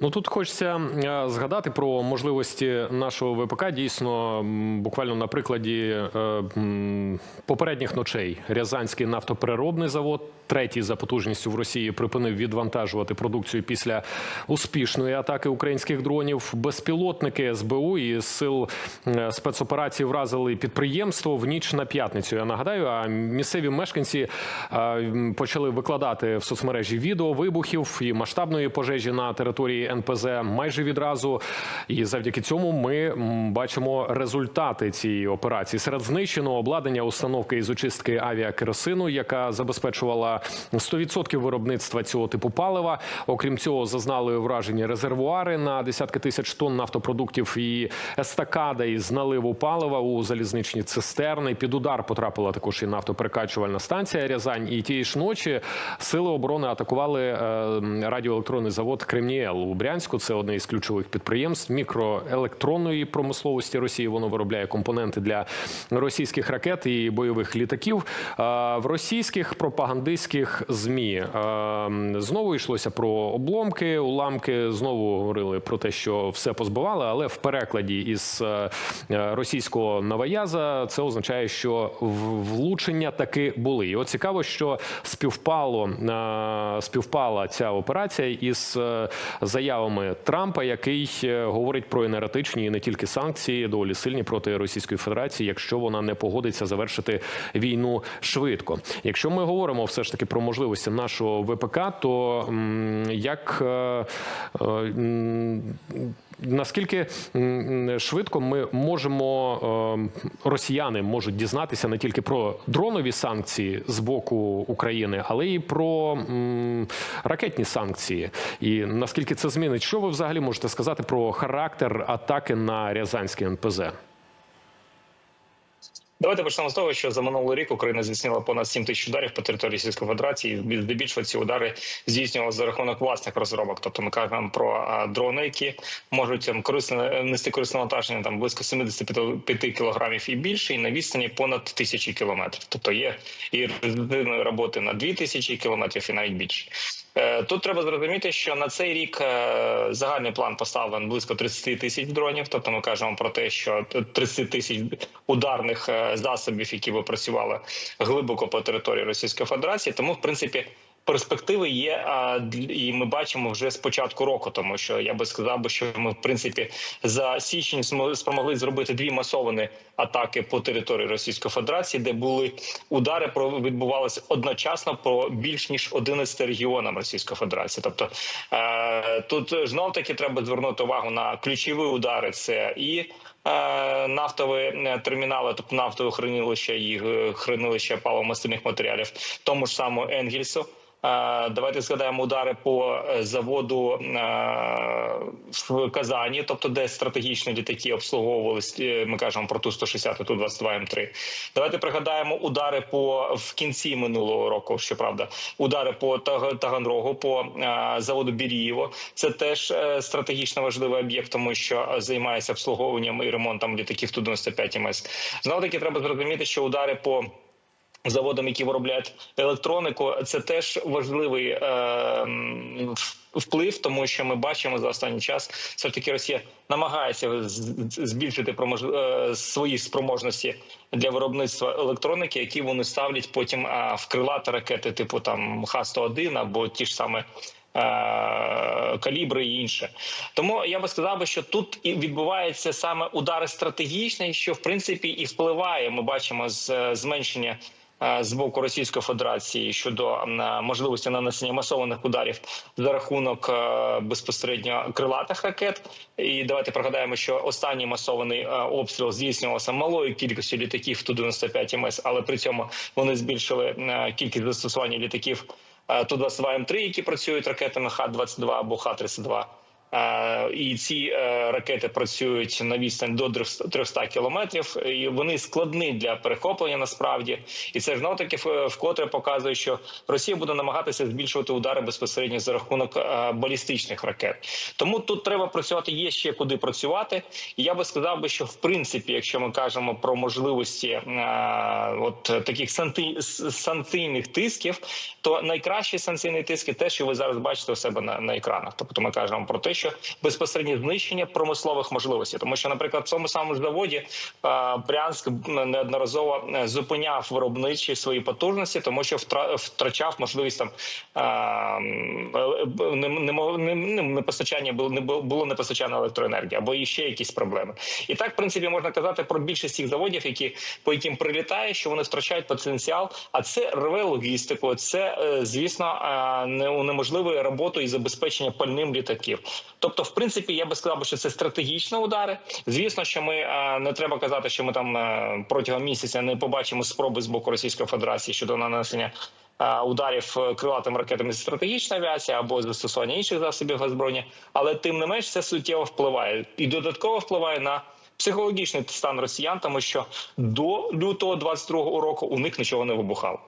Ну тут хочеться е, згадати про можливості нашого ВПК. Дійсно, буквально на прикладі е, попередніх ночей Рязанський нафтопереробний завод, третій за потужністю в Росії, припинив відвантажувати продукцію після успішної атаки українських дронів. Безпілотники СБУ і сил е, спецоперації вразили підприємство в ніч на п'ятницю. Я нагадаю, а місцеві мешканці почали викладати в соцмережі відео вибухів і масштабної пожежі на території НПЗ майже відразу. І завдяки цьому ми бачимо результати цієї операції. Серед знищеного обладнання установки із очистки авіакеросину, яка забезпечувала 100% виробництва цього типу палива. Окрім цього, зазнали враження резервуари на десятки тисяч тонн нафтопродуктів і естакада із наливу палива у залізничні цистерни. Під удар потрапила також і нафтоперекачувальна станція Рязань. І тієї ж ночі сили оборони атакували е, радіоелектронний завод Кремніел у Брянську. Це одне із ключових підприємств мікроелектронної промисловості Росії. Воно виробляє компоненти для російських ракет і бойових літаків. В російських пропагандистських змі знову йшлося про обломки, уламки. Знову говорили про те, що все позбивали, але в перекладі із е, е, російського новояза це означає, що влучення таки були. І от цікаво, що співпало е, співпала ця операція із е, заявами Трампа, який е, говорить про енергетичні і не тільки санкції доволі сильні проти Російської Федерації, якщо вона не погодиться завершити війну швидко. Якщо ми говоримо все ж таки про можливості нашого ВПК, то як е, е, Наскільки швидко ми можемо росіяни можуть дізнатися не тільки про дронові санкції з боку України, але й про ракетні санкції, і наскільки це змінить? Що ви взагалі можете сказати про характер атаки на Рязанський НПЗ? Давайте почнемо з того, що за минулий рік Україна здійснила понад 7 тисяч ударів по території Російської Федерації. Здебільшого ці удари здійснювалися за рахунок власних розробок. Тобто ми кажемо про дрони, які можуть там корисне нести корисне навантаження там близько 75 кілограмів і більше, і на відстані понад тисячі кілометрів. Тобто є і роботи на 2 тисячі кілометрів, і навіть більше. Е, Тут треба зрозуміти, що на цей рік е, загальний план поставлен близько 30 тисяч дронів. Тобто ми кажемо про те, що 30 тисяч ударних е, засобів, які би працювали глибоко по території Російської Федерації. Тому, в принципі. Перспективи є, а і ми бачимо вже з початку року, тому що я би сказав, що ми в принципі за січень спромогли зробити дві масовані атаки по території Російської Федерації, де були удари про відбувалися одночасно по більш ніж 11 регіонам Російської Федерації. Тобто е, тут знов таки треба звернути увагу на ключові удари. Це і е, нафтові е, термінали, тобто нафтове хранилище і е, хранилище паливомастильних матеріалів, тому ж самому Енгельсу. Е, Давайте згадаємо удари по е, заводу е, в Казані, тобто де стратегічні літаки обслуговувалися. е, Ми кажемо про ту 160 ту 22 М3. Давайте пригадаємо удари по в кінці минулого року. Щоправда, удари по Таганрогу, по е, заводу Бірієво. Це теж е, стратегічно важливий об'єкт, тому що е, займається обслуговуванням і ремонтом літаків ту 95 МС. Знову таки треба зрозуміти, що удари по заводам, які виробляють електронику, це теж важливий е, вплив, тому що ми бачимо за останній час, все ж таки Росія намагається збільшити промож... е, свої спроможності для виробництва електроніки, які вони ставлять потім в крилати ракети, типу там Х-101 або ті ж саме. Е, Калібри і інше, тому я би сказав би, що тут і відбуваються саме удари стратегічні, що в принципі і впливає. Ми бачимо з зменшення е, з боку Російської Федерації щодо е, можливості нанесення масованих ударів за рахунок безпосередньо крилатих ракет. І давайте пригадаємо, що останній масований обстріл здійснювався малою кількістю літаків ту 95 МС, але при цьому вони збільшили кількість застосування літаків ту 22 М3, які працюють ракетами Х-22 або Х-32. Е, І ці е, ракети працюють на відстань до 300 кілометрів. І вони складні для перехоплення насправді, і це знов таки вкотре показує, що Росія буде намагатися збільшувати удари безпосередньо за рахунок е, балістичних ракет. Тому тут треба працювати. Є ще куди працювати. І я би сказав би, що в принципі, якщо ми кажемо про можливості е, от таких санкційних тисків, то найкращі санкційні тиски те, що ви зараз бачите у себе на, на екранах. Тобто ми кажемо про те, що безпосереднє знищення промислових можливостей, тому що, наприклад, в цьому самому заводі е, Брянськ неодноразово е, зупиняв виробничі свої потужності, тому що втра- втрачав можливість там е, не, не, не, не, постачання було не було не постачання електроенергії або ще якісь проблеми. І так, в принципі, можна казати про більшість цих заводів, які по яким прилітає, що вони втрачають потенціал. А це рве логістику. Це звісно не унеможливує роботу і забезпечення пальним літаків. Тобто, в принципі, я би сказав, що це стратегічні удари. Звісно, що ми не треба казати, що ми там протягом місяця не побачимо спроби з боку Російської Федерації щодо нанесення. Ударів е, крилатими ракетами зі стратегічної авіації або застосування інших засобів озброєння, але тим не менш це суттєво впливає і додатково впливає на психологічний стан росіян, тому що до лютого 22-го року у них нічого не вибухало.